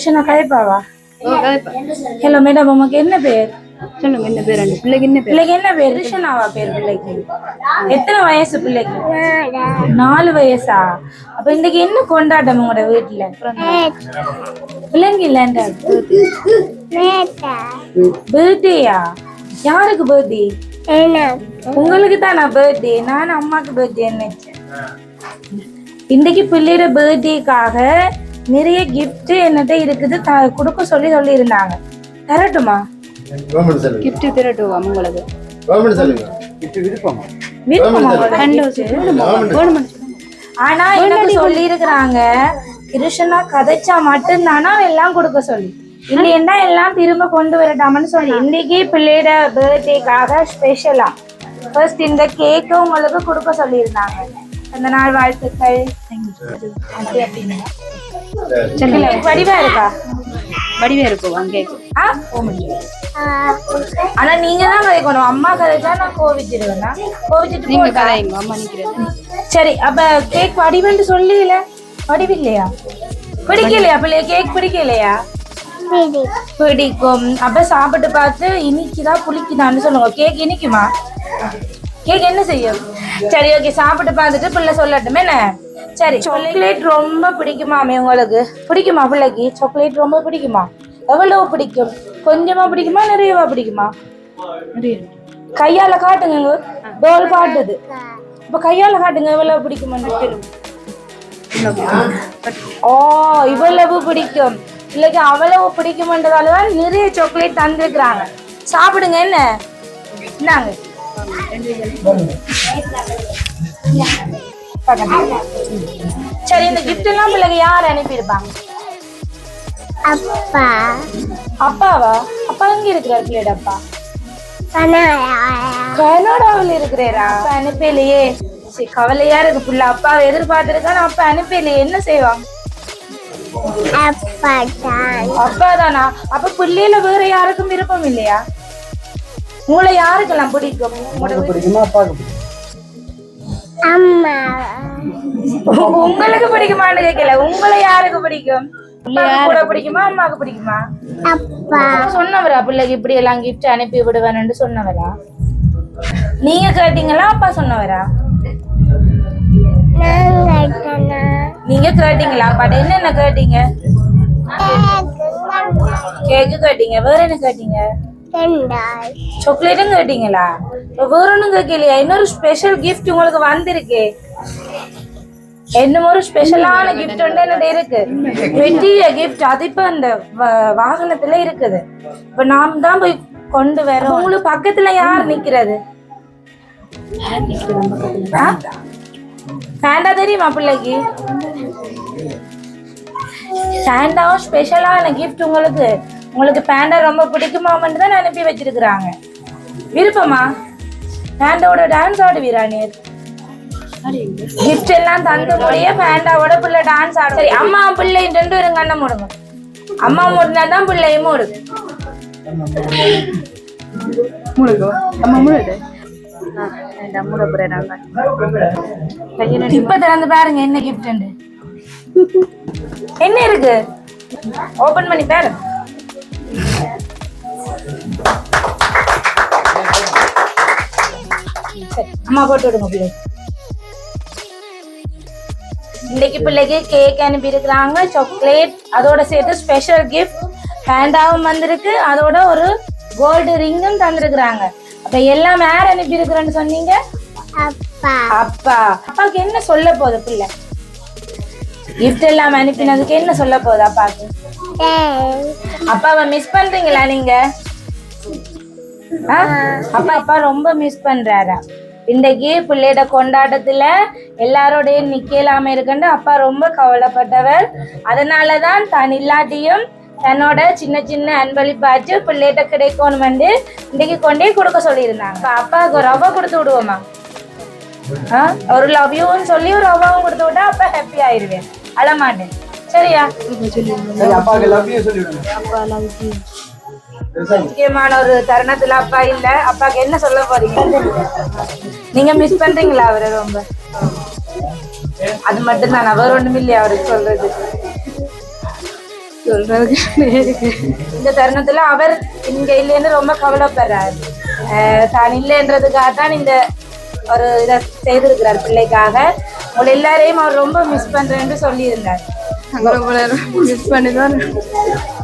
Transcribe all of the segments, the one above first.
Krishna கதைப்பாவா hello madam உமக்கு என்ன பேர்? சொல்லுங்க என்ன பேர் அந்த பிள்ளைக்கு என்ன பேர்? பிள்ளைக்கு என்ன பேர்? கிருஷ்ணாவா பேர் பிள்ளைக்கு? எத்தனை வயசு பிள்ளைக்கு? நாலு வயசா? அப்ப இன்னைக்கு என்ன கொண்டாட்டம் உங்களோட வீட்டுல? பிள்ளைங்க இல்லைன்ற? பர்த்டேயா யாருக்கு பர்த்டே உங்களுக்கு தானா பர்த்டே நான் அம்மாக்கு பர்த்டே நினைச்சேன். இன்னைக்கு பிள்ளையோட பர்த்டேக்காக நிறைய gift என்னட்ட இருக்குது த- கொடுக்க சொல்லி சொல்லி இருந்தாங்க தரட்டுமா கிஃப்ட் திரட்டுவா உங்களுக்கு ஆனா எனக்கு சொல்லி இருக்கிறாங்க கிருஷ்ணா கதைச்சா மட்டும்தானா? எல்லாம் கொடுக்க சொல்லி. இல்லைன்னா எல்லாம் திரும்ப கொண்டு வரட்டாமன்னு சொல்லி. இன்னைக்கு பிள்ளையோட பர்த்டேக்காக ஸ்பெஷலா ஃபர்ஸ்ட் இந்த கேக்கு உங்களுக்கு கொடுக்க சொல்லியிருந்தாங்க. அந்த நாள் வாழ்த்துக்கள். அப்படி அப்படின்னு இல்ல, வடிவா இருக்கா? வடிவே இருக்கும் அங்கே. ஆ ஆனா நீங்க தான் கதைக்கணும் அம்மா கதைச்சா நான் கோவிச்சிருவேன்னா கோவிச்சிட்டு நீங்க? கதைங்க அம்மா சரி அப்ப கேக் வடிவென்று சொல்லல வடிவில்லையா? பிடிக்கலையா பிள்ளைய? கேக் பிடிக்கலையா? பிடிக்கும். அப்ப சாப்பிட்டு பார்த்து இனிக்குதா புளிக்குதான்னு சொல்லுங்க. கேக் இனிக்குமா? கேக் என்ன செய்யும்? சரி ஓகே சாப்பிட்டு பார்த்துட்டு பிள்ளை சொல்லட்டும் என்ன? சரி. சாக்லேட் ரொம்ப பிடிக்குமாமே உங்களுக்கு? பிடிக்குமா பிள்ளைக்கு? சாக்லேட் ரொம்ப பிடிக்குமா? எவ்வளவு பிடிக்கும்? கொஞ்சமா பிடிக்குமா நிறையவா பிடிக்குமா? கையால காட்டுங்க டோல் காட்டுது. இப்ப கையால காட்டுங்க எவ்வளவு பிடிக்குமான்னு ஓ இவ்வளவு பிடிக்கும். இல்லைக்கு அவ்வளவு பிடிக்கும்ன்றதால தான் நிறைய சாக்லேட் தந்திருக்கிறாங்க. சாப்பிடுங்க என்ன? இந்தாங்க. சரி இந்த கிஃப்ட் எல்லாம் பிள்ளைங்க யார் அனுப்பியிருப்பாங்க? அப்பா. அப்பாவா? அப்பா எங்க இருக்கிறார் பிள்ளையோட அப்பா? கனடாவில். இருக்கிறாரா? அப்பா அனுப்பலையே. சரி கவலையா இருக்கு புள்ள. அப்பாவை எதிர்பார்த்திருக்கான அப்பா அனுப்பலையே. என்ன செய்வாங்க? அப்பா தான் அப்பா தானா அப்ப பிள்ளையில வேற யாருக்கும் விருப்பம் இல்லையா? உங்களை யாருக்கெல்லாம் பிடிக்கும்? உங்களோட அம்மா உங்களுக்கு பிடிக்குமான்னு கேட்கல உங்களை யாருக்கு பிடிக்கும்? கூட பிடிக்குமா அம்மாவுக்கு பிடிக்குமா? அப்பா. சொன்னவரா? பிள்ளைக்கு இப்படி எல்லாம் கிஃப்ட் அனுப்பி விடுவேன்னு சொன்னவரா? நீங்க கேட்டீங்களா அப்பா சொன்னவரா? நாங்க கேட்டீங்களா? அப்பாட்ட என்னென்ன கேட்டீங்க? கேக்கு கேட்டீங்க. வேற என்ன கேட்டீங்க? சாக்லேட்டும் கேட்டீங்களா இப்ப வேற கேட்கலையா இன்னொரு ஸ்பெஷல் கிஃப்ட் உங்களுக்கு வந்திருக்கு இன்னும் ஒரு ஸ்பெஷலான கிஃப்ட் வந்து என்னோட இருக்கு பெரிய கிஃப்ட் அது இப்ப அந்த வ- வாகனத்துல இருக்குது இப்ப நாம் தான் போய் கொண்டு வரோம் உங்களுக்கு பக்கத்துல யார் நிக்கிறது சாண்டா தெரியுமா பிள்ளைக்கு சாண்டாவும் ஸ்பெஷலான கிஃப்ட் உங்களுக்கு உங்களுக்கு பேண்டா ரொம்ப பிடிக்குமாமன்னு தான் அனுப்பி வச்சிருக்கிறாங்க. விருப்பமா? பேண்டாவோட டான்ஸ் ஆடுவீரா நேர்? கிஃப்ட் எல்லாம் தந்து முடிய பேண்டாவோட பிள்ளை டான்ஸ் ஆடும் சரி அம்மா பிள்ளை ரெண்டு பேரும் கண்ணை மூடுங்க. அம்மா மூடினா தான் பிள்ளையும் மூட இப்ப திறந்து பாருங்க என்ன கிஃப்ட் என்ன இருக்கு? ஓபன் பண்ணி பாரு. சரி, அம்மா போட்டு விடுங்க பிள்ளை. இன்னைக்கு பிள்ளைக்கு கேக் அனுப்பி இருக்கிறாங்க சாக்லேட் அதோட சேர்த்து ஸ்பெஷல் கிஃப்ட் ஹேண்டாவும் வந்திருக்கு அதோட ஒரு கோல்டு ரிங்கும் தந்திருக்கிறாங்க. அப்ப எல்லாம் யார் அனுப்பி இருக்கிறேன்னு சொன்னீங்க? அப்பா. அப்பா. அப்பாக்கு என்ன சொல்ல போகுது பிள்ளை? கிஃப்ட் எல்லாம் அனுப்பினதுக்கு என்ன சொல்ல போகுது அப்பாக்கு அப்பாவை மிஸ் பண்றீங்களா நீங்க? அப்பா அப்பா ரொம்ப மிஸ் பண்றாரா? இன்றைக்கு பிள்ளையோட கொண்டாட்டத்துல எல்லாரோடையும் நிக்கலாம இருக்குன்னு அப்பா ரொம்ப கவலைப்பட்டவர். அதனாலதான் தான் இல்லாட்டியும் தன்னோட சின்ன சின்ன அன்பளிப்பாச்சு பிள்ளைகிட்ட கிடைக்கணும் வந்து இன்னைக்கு கொண்டே கொடுக்க சொல்லியிருந்தாங்க. அப்பாவுக்கு ஒரு ரவை கொடுத்து விடுவோமா? ஆ? ஒரு லவ் யூன்னு சொல்லி ஒரு ரவாவும் கொடுத்து விட்டா அப்பா ஹாப்பி ஆயிடுவேன் அழமாட்டேன். சரியா? அப்பாவுக்கு லவ் யூ சொல்லிவிடுங்க முக்கியமான ஒரு தருணத்துல அப்பா இல்ல. அப்பாக்கு என்ன சொல்ல போறீங்க? நீங்க மிஸ் பண்றீங்களா அவரை ரொம்ப? அது மட்டும் தான் வேற ஒண்ணும் இல்லையா அவருக்கு சொல்றது? சொல்றதுக்கு இந்த தருணத்துல அவர் இங்க இல்லைன்னு ரொம்ப கவலைப்படுறாரு. தான் இல்லைன்றதுக்காக தான் இந்த ஒரு இதை செய்திருக்கிறார் பிள்ளைக்காக. உங்களை எல்லாரையும் அவர் ரொம்ப மிஸ் பண்றேன்னு சொல்லியிருந்தார். மிஸ் பண்ணி தான்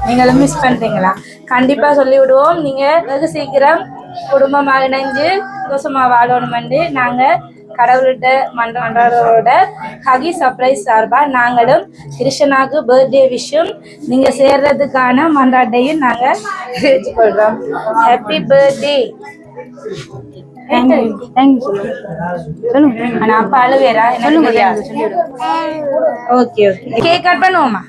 நீங்களும் மிஸ் பண்ணுறீங்களா கண்டிப்பாக சொல்லி விடுவோம் நீங்கள் வெகு சீக்கிரம் குடும்பமாக இணைஞ்சு சந்தோஷமா வாழணுமெண்டு நாங்கள் கடவுள்கிட்ட மன்றோட ஹகி சர்ப்ரைஸ் சார்பாக நாங்களும் கிருஷ்ணாவுக்கு பர்த்டே விஷும் நீங்கள் சேர்றதுக்கான மன்றாட்டையும் நாங்கள் தெரிவித்துக் கொள்கிறோம் ஹாப்பி பர்த்டே தேங்க்யூ தேங்க்யூ சொல்லுங்க சொல்லுங்க. ஆனா அப்பா அழுவேரா? சொல்லுங்க ஓகே ஓகே கேக் கட் பண்ணுவோமா